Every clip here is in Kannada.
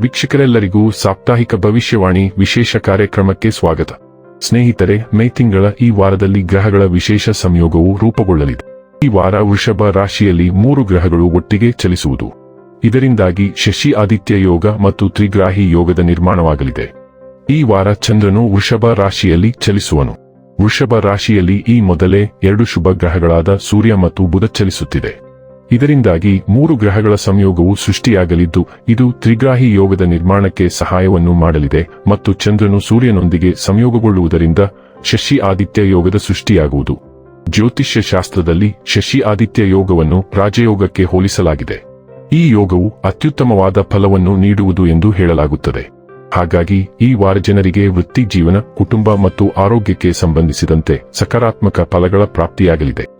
ವೀಕ್ಷಕರೆಲ್ಲರಿಗೂ ಸಾಪ್ತಾಹಿಕ ಭವಿಷ್ಯವಾಣಿ ವಿಶೇಷ ಕಾರ್ಯಕ್ರಮಕ್ಕೆ ಸ್ವಾಗತ. ಸ್ನೇಹಿತರೆ, ಮೇ ತಿಂಗಳ ಈ ವಾರದಲ್ಲಿ ಗ್ರಹಗಳ ವಿಶೇಷ ಸಂಯೋಗವು ರೂಪುಗೊಳ್ಳಲಿದೆ. ಈ ವಾರ ವೃಷಭ ರಾಶಿಯಲ್ಲಿ ಮೂರು ಗ್ರಹಗಳು ಒಟ್ಟಿಗೆ ಚಲಿಸುವುದು. ಇದರಿಂದಾಗಿ ಶಶಿ ಆದಿತ್ಯ ಯೋಗ ಮತ್ತು ತ್ರಿಗ್ರಾಹಿ ಯೋಗದ ನಿರ್ಮಾಣವಾಗಲಿದೆ. ಈ ವಾರ ಚಂದ್ರನು ವೃಷಭ ರಾಶಿಯಲ್ಲಿ ಚಲಿಸುವನು. ವೃಷಭ ರಾಶಿಯಲ್ಲಿ ಈ ಮೊದಲೇ ಎರಡು ಶುಭ ಗ್ರಹಗಳಾದ ಸೂರ್ಯ ಮತ್ತು ಬುಧ ಚಲಿಸುತ್ತಿದೆ. ಇದರಿಂದಾಗಿ ಮೂರು ಗ್ರಹಗಳ ಸಂಯೋಗವು ಸೃಷ್ಟಿಯಾಗಲಿದ್ದು, ಇದು ತ್ರಿಗ್ರಾಹಿ ಯೋಗದ ನಿರ್ಮಾಣಕ್ಕೆ ಸಹಾಯವನ್ನು ಮಾಡಲಿದೆ ಮತ್ತು ಚಂದ್ರನು ಸೂರ್ಯನೊಂದಿಗೆ ಸಂಯೋಗಗೊಳ್ಳುವುದರಿಂದ ಶಶಿ ಆದಿತ್ಯ ಯೋಗದ ಸೃಷ್ಟಿಯಾಗುವುದು. ಜ್ಯೋತಿಷ್ಯ ಶಾಸ್ತ್ರದಲ್ಲಿ ಶಶಿ ಆದಿತ್ಯ ಯೋಗವನ್ನು ರಾಜಯೋಗಕ್ಕೆ ಹೋಲಿಸಲಾಗಿದೆ. ಈ ಯೋಗವು ಅತ್ಯುತ್ತಮವಾದ ಫಲವನ್ನು ನೀಡುವುದು ಎಂದು ಹೇಳಲಾಗುತ್ತದೆ. ಹಾಗಾಗಿ, ಈ ವಾರ ಜನರಿಗೆ ವೃತ್ತಿ ಜೀವನ, ಕುಟುಂಬ ಮತ್ತು ಆರೋಗ್ಯಕ್ಕೆ ಸಂಬಂಧಿಸಿದಂತೆ ಸಕಾರಾತ್ಮಕ ಫಲಗಳ ಪ್ರಾಪ್ತಿಯಾಗಲಿದೆ.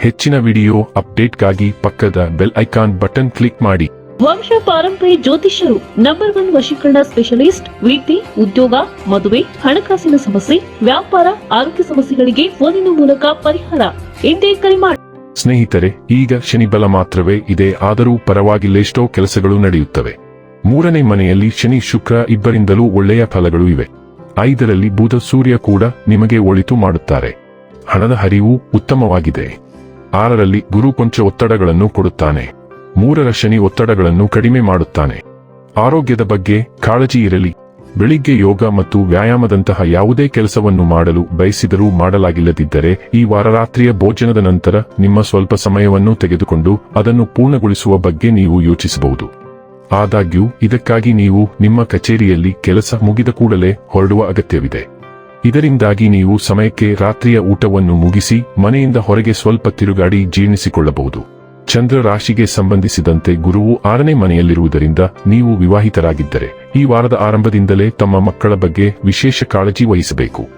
ಹೆಚ್ಚಿನ ವಿಡಿಯೋ ಅಪ್ಡೇಟ್ಗಾಗಿ ಪಕ್ಕದ ಬೆಲ್ ಐಕಾನ್ ಬಟನ್ ಕ್ಲಿಕ್ ಮಾಡಿ. ವಂಶ ಪಾರಂಪರ್ಯ ಜ್ಯೋತಿಷ್ಯರು ನಂಬರ್ ಒನ್ ವಶೀಕರಣ ಸ್ಪೆಷಲಿಸ್ಟ್ ವೃತ್ತಿ ಉದ್ಯೋಗ ಮದುವೆ ಹಣಕಾಸಿನ ಸಮಸ್ಯೆ ವ್ಯಾಪಾರ ಆರೋಗ್ಯ ಸಮಸ್ಯೆಗಳಿಗೆ ಫೋನಿನ ಮೂಲಕ ಪರಿಹಾರ. ಎಂದೇ ಕರೆ ಮಾಡಿ ಸ್ನೇಹಿತರೆ ಈಗ ಶನಿಬಲ ಮಾತ್ರವೇ ಇದೆ ಆದರೂ ಪರವಾಗಿಲ್ಲೆಷ್ಟೋ ಕೆಲಸಗಳು ನಡೆಯುತ್ತವೆ. ಮೂರನೇ ಮನೆಯಲ್ಲಿ ಶನಿ ಶುಕ್ರ ಇಬ್ಬರಿಂದಲೂ ಒಳ್ಳೆಯ ಫಲಗಳು ಇವೆ. ಐದರಲ್ಲಿ ಬುಧ ಸೂರ್ಯ ಕೂಡ ನಿಮಗೆ ಒಳಿತು ಮಾಡುತ್ತಾರೆ. ಹಣದ ಹರಿವು ಉತ್ತಮವಾಗಿದೆ. ಆರರಲ್ಲಿ ಗುರು ಕೊಂಚ ಒತ್ತಡಗಳನ್ನು ಕೊಡುತ್ತಾನೆ. ಮೂರರ ಶನಿ ಒತ್ತಡಗಳನ್ನು ಕಡಿಮೆ ಮಾಡುತ್ತಾನೆ. ಆರೋಗ್ಯದ ಬಗ್ಗೆ ಕಾಳಜಿ ಇರಲಿ. ಬೆಳಿಗ್ಗೆ ಯೋಗ ಮತ್ತು ವ್ಯಾಯಾಮದಂತಹ ಯಾವುದೇ ಕೆಲಸವನ್ನು ಮಾಡಲು ಬಯಸಿದರೂ ಮಾಡಲಾಗಿಲ್ಲದಿದ್ದರೆ ಈ ವಾರ ರಾತ್ರಿಯ ಭೋಜನದ ನಂತರ ನಿಮ್ಮ ಸ್ವಲ್ಪ ಸಮಯವನ್ನು ತೆಗೆದುಕೊಂಡು ಅದನ್ನು ಪೂರ್ಣಗೊಳಿಸುವ ಬಗ್ಗೆ ನೀವು ಯೋಚಿಸಬಹುದು. ಆದಾಗ್ಯೂ, ಇದಕ್ಕಾಗಿ ನೀವು ನಿಮ್ಮ ಕಚೇರಿಯಲ್ಲಿ ಕೆಲಸ ಮುಗಿದ ಕೂಡಲೇ ಹೊರಡುವ ಅಗತ್ಯವಿದೆ. ಇದರಿಂದಾಗಿ ನೀವು ಸಮಯಕ್ಕೆ ರಾತ್ರಿಯ ಊಟವನ್ನು ಮುಗಿಸಿ, ಮನೆಯಿಂದ ಹೊರಗೆ ಸ್ವಲ್ಪ ತಿರುಗಾಡಿ ಜೀರ್ಣಿಸಿಕೊಳ್ಳಬಹುದು. ಚಂದ್ರ ರಾಶಿಗೆ ಸಂಬಂಧಿಸಿದಂತೆ ಗುರುವು ಆರನೇ ಮನೆಯಲ್ಲಿರುವುದರಿಂದ ನೀವು ವಿವಾಹಿತರಾಗಿದ್ದರೆ, ಈ ವಾರದ ಆರಂಭದಿಂದಲೇ ತಮ್ಮ ಮಕ್ಕಳ ಬಗ್ಗೆ ವಿಶೇಷ ಕಾಳಜಿ ವಹಿಸಬೇಕು.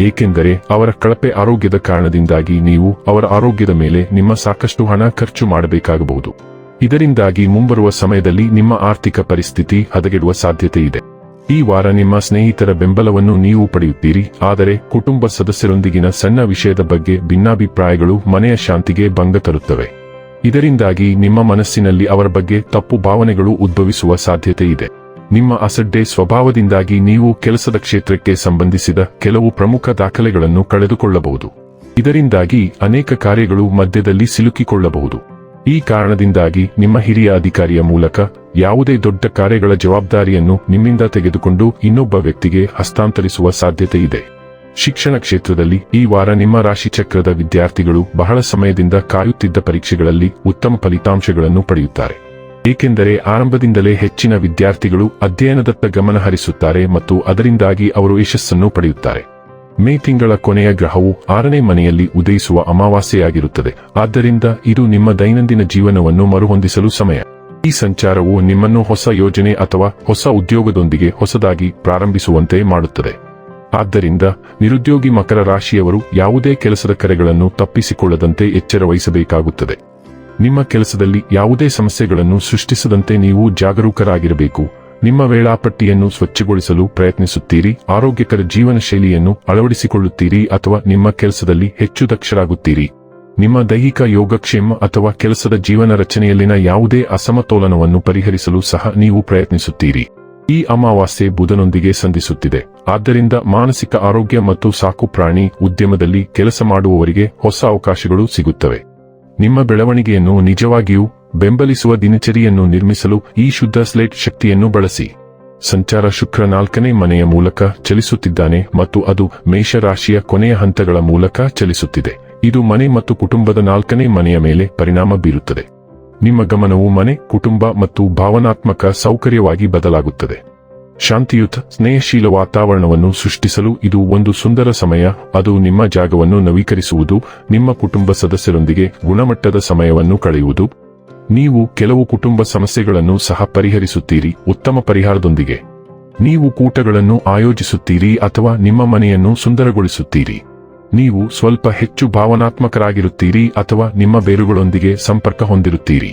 ಏಕೆಂದರೆ ಅವರ ಕಳಪೆ ಆರೋಗ್ಯದ ಕಾರಣದಿಂದಾಗಿ ನೀವು ಅವರ ಆರೋಗ್ಯದ ಮೇಲೆ ನಿಮ್ಮ ಸಾಕಷ್ಟು ಹಣ ಖರ್ಚು ಮಾಡಬೇಕಾಗಬಹುದು. ಇದರಿಂದಾಗಿ ಮುಂಬರುವ ಸಮಯದಲ್ಲಿ ನಿಮ್ಮ ಆರ್ಥಿಕ ಪರಿಸ್ಥಿತಿ ಹದಗೆಡುವ ಸಾಧ್ಯತೆ ಇದೆ ಈ ವಾರ ನಿಮ್ಮ ಸ್ನೇಹಿತರ ಬೆಂಬಲವನ್ನು ನೀವು ಪಡೆಯುತ್ತೀರಿ, ಆದರೆ ಕುಟುಂಬ ಸದಸ್ಯರೊಂದಿಗಿನ ಸಣ್ಣ ವಿಷಯದ ಬಗ್ಗೆ ಭಿನ್ನಾಭಿಪ್ರಾಯಗಳು ಮನೆಯ ಶಾಂತಿಗೆ ಭಂಗ ತರುತ್ತವೆ. ಇದರಿಂದಾಗಿ ನಿಮ್ಮ ಮನಸ್ಸಿನಲ್ಲಿ ಅವರ ಬಗ್ಗೆ ತಪ್ಪು ಭಾವನೆಗಳು ಉದ್ಭವಿಸುವ ಸಾಧ್ಯತೆ ಇದೆ. ನಿಮ್ಮ ಅಸಡ್ಡೆ ಸ್ವಭಾವದಿಂದಾಗಿ ನೀವು ಕೆಲಸದ ಕ್ಷೇತ್ರಕ್ಕೆ ಸಂಬಂಧಿಸಿದ ಕೆಲವು ಪ್ರಮುಖ ದಾಖಲೆಗಳನ್ನು ಕಳೆದುಕೊಳ್ಳಬಹುದು. ಇದರಿಂದಾಗಿ ಅನೇಕ ಕಾರ್ಯಗಳು ಮಧ್ಯದಲ್ಲಿ ಸಿಲುಕಿಕೊಳ್ಳಬಹುದು. ಈ ಕಾರಣದಿಂದಾಗಿ ನಿಮ್ಮ ಹಿರಿಯ ಅಧಿಕಾರಿಯ ಮೂಲಕ ಯಾವುದೇ ದೊಡ್ಡ ಕಾರ್ಯಗಳ ಜವಾಬ್ದಾರಿಯನ್ನು ನಿಮ್ಮಿಂದ ತೆಗೆದುಕೊಂಡು ಇನ್ನೊಬ್ಬ ವ್ಯಕ್ತಿಗೆ ಹಸ್ತಾಂತರಿಸುವ ಸಾಧ್ಯತೆ ಇದೆ. ಶಿಕ್ಷಣ ಕ್ಷೇತ್ರದಲ್ಲಿ ಈ ವಾರ ನಿಮ್ಮ ರಾಶಿಚಕ್ರದ ವಿದ್ಯಾರ್ಥಿಗಳು ಬಹಳ ಸಮಯದಿಂದ ಕಾಯುತ್ತಿದ್ದ ಪರೀಕ್ಷೆಗಳಲ್ಲಿ ಉತ್ತಮ ಫಲಿತಾಂಶಗಳನ್ನು ಪಡೆಯುತ್ತಾರೆ. ಏಕೆಂದರೆ ಆರಂಭದಿಂದಲೇ ಹೆಚ್ಚಿನ ವಿದ್ಯಾರ್ಥಿಗಳು ಅಧ್ಯಯನದತ್ತ ಗಮನ ಹರಿಸುತ್ತಾರೆ ಮತ್ತು ಅದರಿಂದಾಗಿ ಅವರು ಯಶಸ್ಸನ್ನು ಪಡೆಯುತ್ತಾರೆ. ಮೇ ತಿಂಗಳ ಕೊನೆಯ ಗ್ರಹವು ಆರನೇ ಮನೆಯಲ್ಲಿ ಉದಯಿಸುವ ಅಮಾವಾಸ್ಯೆಯಾಗಿರುತ್ತದೆ. ಆದ್ದರಿಂದ ಇದು ನಿಮ್ಮ ದೈನಂದಿನ ಜೀವನವನ್ನು ಮರುಹೊಂದಿಸಲು ಸಮಯ. ಈ ಸಂಚಾರವು ನಿಮ್ಮನ್ನು ಹೊಸ ಯೋಜನೆ ಅಥವಾ ಹೊಸ ಉದ್ಯೋಗದೊಂದಿಗೆ ಹೊಸದಾಗಿ ಪ್ರಾರಂಭಿಸುವಂತೆ ಮಾಡುತ್ತದೆ. ಆದ್ದರಿಂದ ನಿರುದ್ಯೋಗಿ ಮಕರ ರಾಶಿಯವರು ಯಾವುದೇ ಕೆಲಸದ ಕರೆಗಳನ್ನು ತಪ್ಪಿಸಿಕೊಳ್ಳದಂತೆ ಎಚ್ಚರ ವಹಿಸಬೇಕಾಗುತ್ತದೆ. ನಿಮ್ಮ ಕೆಲಸದಲ್ಲಿ ಯಾವುದೇ ಸಮಸ್ಯೆಗಳನ್ನು ಸೃಷ್ಟಿಸದಂತೆ ನೀವು ಜಾಗರೂಕರಾಗಿರಬೇಕು. ನಿಮ್ಮ ವೇಳಾಪಟ್ಟಿಯನ್ನು ಸ್ವಚ್ಛಗೊಳಿಸಲು ಪ್ರಯತ್ನಿಸುತ್ತೀರಿ, ಆರೋಗ್ಯಕರ ಜೀವನ ಶೈಲಿಯನ್ನು ಅಳವಡಿಸಿಕೊಳ್ಳುತ್ತೀರಿ ಅಥವಾ ನಿಮ್ಮ ಕೆಲಸದಲ್ಲಿ ಹೆಚ್ಚು ದಕ್ಷರಾಗುತ್ತೀರಿ. ನಿಮ್ಮ ದೈಹಿಕ ಯೋಗಕ್ಷೇಮ ಅಥವಾ ಕೆಲಸದ ಜೀವನ ರಚನೆಯಲ್ಲಿನ ಯಾವುದೇ ಅಸಮತೋಲನವನ್ನು ಪರಿಹರಿಸಲು ಸಹ ನೀವು ಪ್ರಯತ್ನಿಸುತ್ತೀರಿ. ಈ ಅಮಾವಾಸ್ಯೆ ಬುಧನೊಂದಿಗೆ ಸಂಧಿಸುತ್ತಿದೆ. ಆದ್ದರಿಂದ ಮಾನಸಿಕ ಆರೋಗ್ಯ ಮತ್ತು ಸಾಕು ಪ್ರಾಣಿ ಉದ್ಯಮದಲ್ಲಿ ಕೆಲಸ ಮಾಡುವವರಿಗೆ ಹೊಸ ಅವಕಾಶಗಳು ಸಿಗುತ್ತವೆ. ನಿಮ್ಮ ಬೆಳವಣಿಗೆಯನ್ನು ನಿಜವಾಗಿಯೂ ಬೆಂಬಲಿಸುವ ದಿನಚರಿಯನ್ನು ನಿರ್ಮಿಸಲು ಈ ಶುದ್ಧ ಸ್ಲೇಟ್ ಶಕ್ತಿಯನ್ನು ಬಳಸಿ. ಸಂಚಾರ ಶುಕ್ರ ನಾಲ್ಕನೇ ಮನೆಯ ಮೂಲಕ ಚಲಿಸುತ್ತಿದ್ದಾನೆ ಮತ್ತು ಅದು ಮೇಷರಾಶಿಯ ಕೊನೆಯ ಹಂತಗಳ ಮೂಲಕ ಚಲಿಸುತ್ತಿದೆ. ಇದು ಮನೆ ಮತ್ತು ಕುಟುಂಬದ ನಾಲ್ಕನೇ ಮನೆಯ ಮೇಲೆ ಪರಿಣಾಮ ಬೀರುತ್ತದೆ. ನಿಮ್ಮ ಗಮನವು ಮನೆ, ಕುಟುಂಬ ಮತ್ತು ಭಾವನಾತ್ಮಕ ಸೌಕರ್ಯವಾಗಿ ಬದಲಾಗುತ್ತದೆ. ಶಾಂತಿಯುತ, ಸ್ನೇಹಶೀಲ ವಾತಾವರಣವನ್ನು ಸೃಷ್ಟಿಸಲು ಇದು ಒಂದು ಸುಂದರ ಸಮಯ, ಅದು ನಿಮ್ಮ ಜಾಗವನ್ನು ನವೀಕರಿಸುವುದು, ನಿಮ್ಮ ಕುಟುಂಬ ಸದಸ್ಯರೊಂದಿಗೆ ಗುಣಮಟ್ಟದ ಸಮಯವನ್ನು ಕಳೆಯುವುದು. ನೀವು ಕೆಲವು ಕುಟುಂಬ ಸಮಸ್ಯೆಗಳನ್ನು ಸಹ ಪರಿಹರಿಸುತ್ತೀರಿ, ಉತ್ತಮ ಪರಿಹಾರದೊಂದಿಗೆ. ನೀವು ಕೂಟಗಳನ್ನು ಆಯೋಜಿಸುತ್ತೀರಿ ಅಥವಾ ನಿಮ್ಮ ಮನೆಯನ್ನು ಸುಂದರಗೊಳಿಸುತ್ತೀರಿ. ನೀವು ಸ್ವಲ್ಪ ಹೆಚ್ಚು ಭಾವನಾತ್ಮಕರಾಗಿರುತ್ತೀರಿ ಅಥವಾ ನಿಮ್ಮ ಬೇರುಗಳೊಂದಿಗೆ ಸಂಪರ್ಕ ಹೊಂದಿರುತ್ತೀರಿ.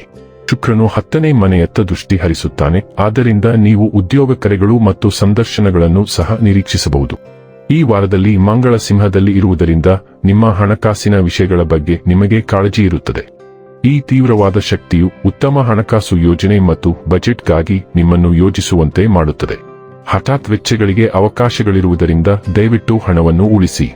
ಶುಕ್ರನು ಹತ್ತನೇ ಮನೆಯತ್ತ ದೃಷ್ಟಿ ಹರಿಸುತ್ತಾನೆ, ಆದ್ದರಿಂದ ನೀವು ಉದ್ಯೋಗ ಕರೆಗಳು ಮತ್ತು ಸಂದರ್ಶನಗಳನ್ನು ಸಹ ನಿರೀಕ್ಷಿಸಬಹುದು. ಈ ವಾರದಲ್ಲಿ ಮಂಗಳ ಸಿಂಹದಲ್ಲಿ ಇರುವುದರಿಂದ ನಿಮ್ಮ ಹಣಕಾಸಿನ ವಿಷಯಗಳ ಬಗ್ಗೆ ನಿಮಗೆ ಕಾಳಜಿ ಇರುತ್ತದೆ. ಈ ತೀವ್ರವಾದ ಶಕ್ತಿಯು ಉತ್ತಮ ಹಣಕಾಸು ಯೋಜನೆ ಮತ್ತು ಬಜೆಟ್ಗಾಗಿ ನಿಮ್ಮನ್ನು ಯೋಜಿಸುವಂತೆ ಮಾಡುತ್ತದೆ. ಹಠಾತ್ ವೆಚ್ಚಗಳಿಗೆ ಅವಕಾಶಗಳಿರುವುದರಿಂದ ದಯವಿಟ್ಟು ಹಣವನ್ನು ಉಳಿಸಿ.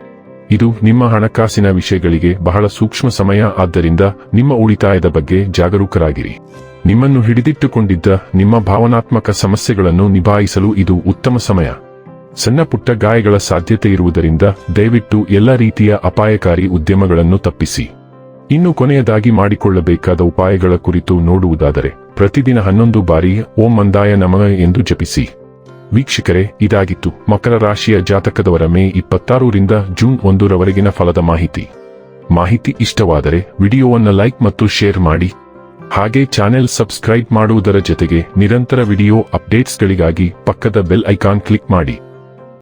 ಇದು ನಿಮ್ಮ ಹಣಕಾಸಿನ ವಿಷಯಗಳಿಗೆ ಬಹಳ ಸೂಕ್ಷ್ಮ ಸಮಯ. ಆದ್ದರಿಂದ ನಿಮ್ಮ ಉಳಿತಾಯದ ಬಗ್ಗೆ ಜಾಗರೂಕರಾಗಿರಿ. ನಿಮ್ಮನ್ನು ಹಿಡಿದಿಟ್ಟುಕೊಂಡಿದ್ದ ನಿಮ್ಮ ಭಾವನಾತ್ಮಕ ಸಮಸ್ಯೆಗಳನ್ನು ನಿಭಾಯಿಸಲು ಇದು ಉತ್ತಮ ಸಮಯ. ಸಣ್ಣ ಪುಟ್ಟ ಗಾಯಗಳ ಸಾಧ್ಯತೆ ಇರುವುದರಿಂದ ದಯವಿಟ್ಟು ಎಲ್ಲ ರೀತಿಯ ಅಪಾಯಕಾರಿ ಉದ್ಯಮಗಳನ್ನು ತಪ್ಪಿಸಿ. ಇನ್ನು ಕೊನೆಯದಾಗಿ ಮಾಡಿಕೊಳ್ಳಬೇಕಾದ ಉಪಾಯಗಳ ಕುರಿತು ನೋಡುವುದಾದರೆ, ಪ್ರತಿದಿನ ಹನ್ನೊಂದು ಬಾರಿ ಓಂ ಮಂದಾಯ ನಮಃ ಎಂದು ಜಪಿಸಿ. ವೀಕ್ಷಕರೇ, ಇದಾಗಿತ್ತು ಮಕರ ರಾಶಿಯ ಜಾತಕದವರ ಮೇ ಇಪ್ಪತ್ತಾರರಿಂದ ಜೂನ್ ಒಂದರವರೆಗಿನ ಫಲದ ಮಾಹಿತಿ. ಮಾಹಿತಿ ಇಷ್ಟವಾದರೆ ವಿಡಿಯೋವನ್ನು ಲೈಕ್ ಮತ್ತು ಶೇರ್ ಮಾಡಿ. ಹಾಗೆ ಚಾನೆಲ್ ಸಬ್ಸ್ಕ್ರೈಬ್ ಮಾಡುವುದರ ಜೊತೆಗೆ ನಿರಂತರ ವಿಡಿಯೋ ಅಪ್ಡೇಟ್ಸ್ಗಳಿಗಾಗಿ ಪಕ್ಕದ ಬೆಲ್ ಐಕಾನ್ ಕ್ಲಿಕ್ ಮಾಡಿ.